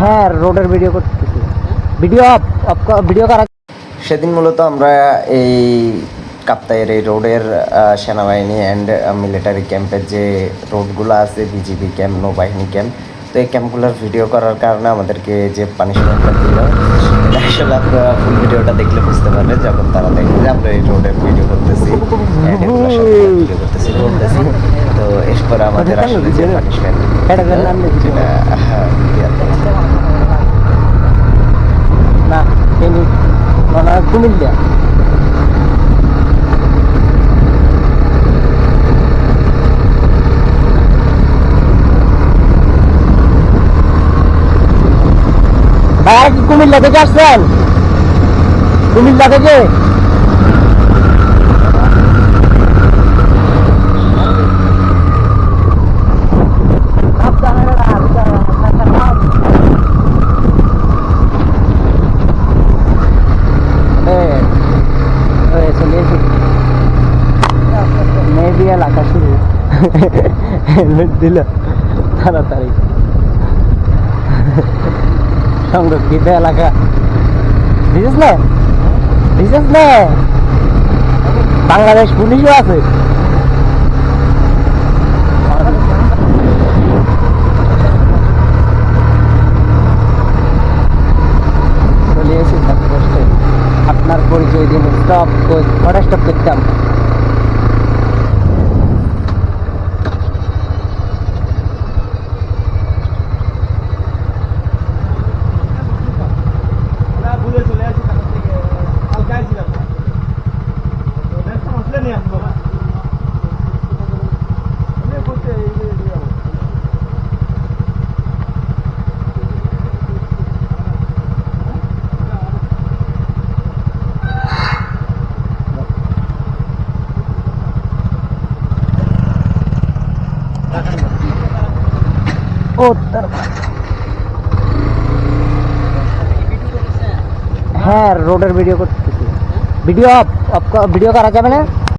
হ্যাঁ রোডের ভিডিও করতেছি। ভিডিও ভিডিও করা সেদিন মূলত আমরা এই কাপ্তাইয়ের এই রোডের সেনাবাহিনী অ্যান্ড মিলিটারি ক্যাম্পের যে রোডগুলো আছে বিজিবি ক্যাম্প নৌবাহিনী ক্যাম্প তো এই ক্যাম্পগুলোর ভিডিও করার কারণে আমাদেরকে যে পানিশমেন্টটা দিল আসলে আপনারা ফুল ভিডিওটা দেখলে বুঝতে পারবে যখন তারা দেখবে আমরা এই রোডের ভিডিও করতেছি and এগুলোর সাথে ভিডিও করতেছি করতেছি তো আমাদের আসলে যে পানিশমেন্ট। যেটা না মানে কুমিল্লা। ভাইয়া কি কুমিল্লা থেকে আসছেন? কুমিল্লা থেকে? হেলমেট দিল তাড়াতাড়ি সংরক্ষিত এলাকা। বুঝিস না? বুঝিস না? বাংলাদেশ পুলিশও আছে। আপনার পরিচয় দিন স্টপ করতাম। আসলে নিয়ে আসব ও তার হ্যাঁ রোডের ভিডিও করতেছি ভিডিও অফ অফ ভিডিও করা যাবে না